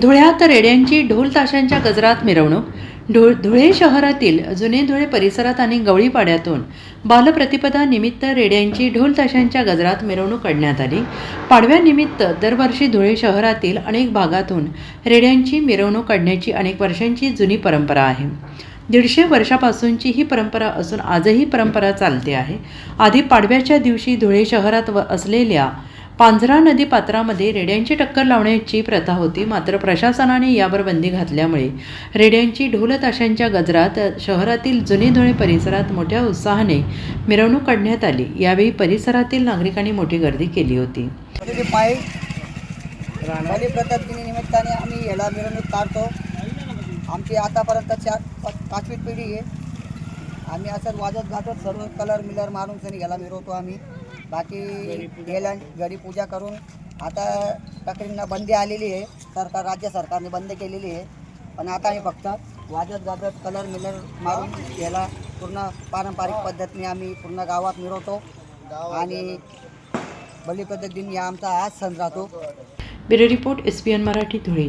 धुळ्यात रेड्यांची ढोल ताशांच्या गजरात मिरवणूक ढोळ धुळे शहरातील जुने धुळे परिसरात आणि गवळीपाड्यातून बालप्रतिपदा निमित्त रेड्यांची ढोल ताशांच्या गजरात मिरवणूक काढण्यात आली. पाडव्यानिमित्त दरवर्षी धुळे शहरातील अनेक भागातून रेड्यांची मिरवणूक काढण्याची अनेक वर्षांची जुनी परंपरा आहे. दीडशे वर्षापासूनची ही परंपरा असून आजही परंपरा चालते आहे. आधी पाडव्याच्या दिवशी धुळे शहरात व असलेल्या पांझरा नदी पात्रामध्ये रेड्यांची टक्कर लावण्याची प्रथा होती. मात्र प्रशासनाने यावर बंदी घातल्यामुळे रेड्यांची ढोलताशांच्या गजरात शहरातील जुने धुळे परिसरात मोठ्या उत्साहाने मिरवणूक काढण्यात आली. यावेळी परिसरातील नागरिकांनी मोठी गर्दी केली होती. म्हणजे निमित्ताने आम्ही याला मिरवणूक काढतो. आमची आतापर्यंत चार पाचवी पिढी आहे. आम्ही असं वाजत गाजत सर्व कलर मिलर मारून सनी घ्यायला मिरवतो आम्ही. बाकी गेल्या घरी पूजा करून आता तक्रींना बंदी आलेली आहे. सरकार राज्य सरकारने बंद केलेली आहे. पण आता आम्ही फक्त वाजत गाजत कलर मिलर मारून याला पूर्ण पारंपरिक पद्धतीने आम्ही पूर्ण गावात मिरवतो. आणि बलिप्रतिदिन या आमचा आज सण राहतो. Bureau report S P N Marathi Dhule.